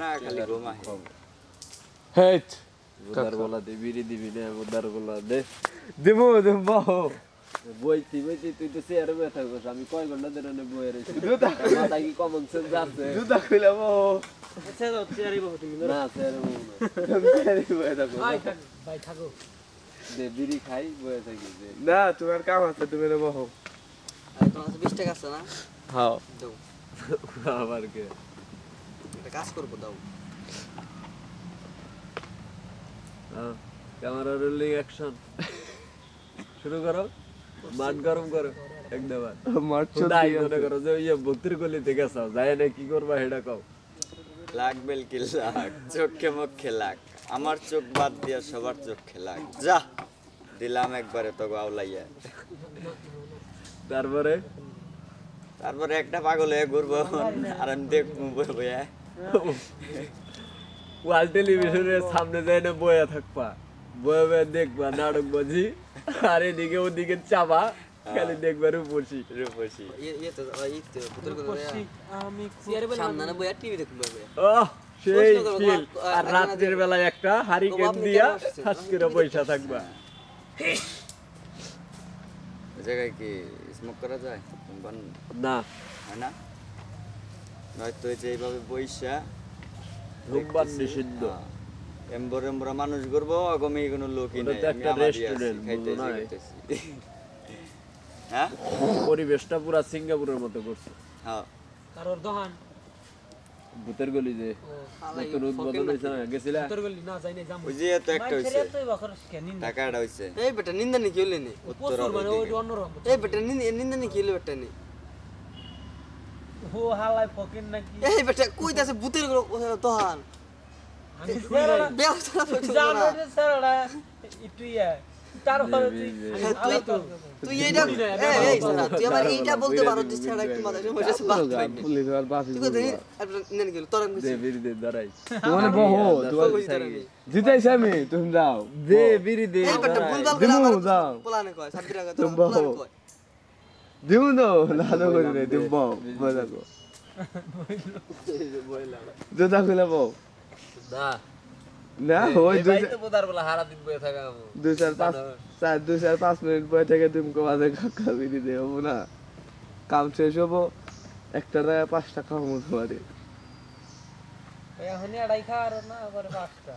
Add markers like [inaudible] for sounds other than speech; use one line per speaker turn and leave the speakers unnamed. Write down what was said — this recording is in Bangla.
না খালি ঘুমায়
হেট
বুদার বলা দে বিড়ি দিবি না বুদার বলা দে।
দেবো দেবো।
বইছি বইছি তুই তো চেয়ারে বসে থাকবস আমি কয় ঘণ্টা ধরে নে বয়ে রয়েছি? মাথায় কি কমন সেন্স আছে?
জুতা খুলে বউ
আচ্ছা তো চেয়ারে বসো তুমি
না চেয়ারে বউ না।
ভাই থাকো
দে বিড়ি খাই বয়ে থাকি
না তোমার কাম আছে তুমি নেব হো
তোমার কাছে বিশ টাকা আছে না? দাও।
আবার কে?
কাজ করব দাও
ক্যামেরা রোলিং অ্যাকশন শুরু করো। মাঠ গরম করো। একদম খুদাই মনে করো যে ইয়ে ভক্তির গলিতে গেছাও যায় না কি করবা সেটা কও।
লাখ বেলকি লাখ চোখে মুখে লাখ আমার চোখ বাদ দিয়া সবার চোখে লাখ যা দিলাম একবারে তো আউলাইয়া।
তারপরে?
তারপরে একটা পাগল হয়ে ঘুরবো। আর আমি দেখব বই বইয়া। [laughs]
ওয়াল টেলিভিশনের সামনে যায় না বয়া থাকবা। বয়ে বয়ে দেখবা নাটক বাজি আর এদিকে ওদিকে চাপা খালি দেখবা রূপসী।
রূপসী।
ইয়ে ইয়ে
আমি
সামনে টিভি বইয়া
সেই ফিল। আর রাত্রের বেলায় একটা হারিকেন দিয়া পয়সা থাকবা।
জায়গায় কি স্মোক করা যায়?
না।
হয় না? নয়তো যে এইভাবে
ধূমপান নিষিদ্ধ।
এম্বর এম্বরা মানুষ করব আগমে কোনো লোকই নাই
একটা?
খাইতেছি। [laughs] হ্যাঁ।
পরিবেশটা পুরা সিঙ্গাপুরের মতো করছে।
হ্যাঁ।
কারোর দোকান
ভূতের গলি যে। নতুন উদ্বোধন হয়েছে না গেছিলা?
না যাই না
ওই যে তো একটা
কেনিন
টাকাটা হয়েছে
এই বেটা নিন্দা নি কি নি?
উত্তর
প্রচুর মানে ওই অন্যরকম।
এই বেটা নিন্দা নিন্দা নি কি হলে বেটা নি?
ও হালাই ফকির নাকি?
এই বেটা কইতাছে ভূতের
আমি সেরা
ব্যবস্থা
জানো যে সেরা একটু ইয়া। তারপরে তুই
তুই- তুই এইটা এই এই সারা তুই আমার এইটা বলতে পারো যে ছাড়া একটু মাথা সময় যাচ্ছে
পুলিশ আর বাসি
তুই কই নেন গেল তোর আমি
দে বিড়ি দে দাঁড়াই
তোমার বহো তোমার
কইছি আমি
জিতাইছি। আমি তুমি যাও।
দে বিড়ি দে
এই বেটা ভুলভাল করে
যাও।
কয় কয়।
তো লালো করে বউ মজা খুলে বউ
না
না ওই দুই
তো বোদার বলা হারা দিন বয়ে থাকা
দুই চার পাঁচ চার দুই চার পাঁচ মিনিট পরে থেকে তুমি মাঝে কাকা বিড়ি দেবো না কাম শেষ হব একটা টাকা পাঁচ পাঁচটা খাব তোমারে
এখন এড়াই খাওয়ার না আবার পাঁচটা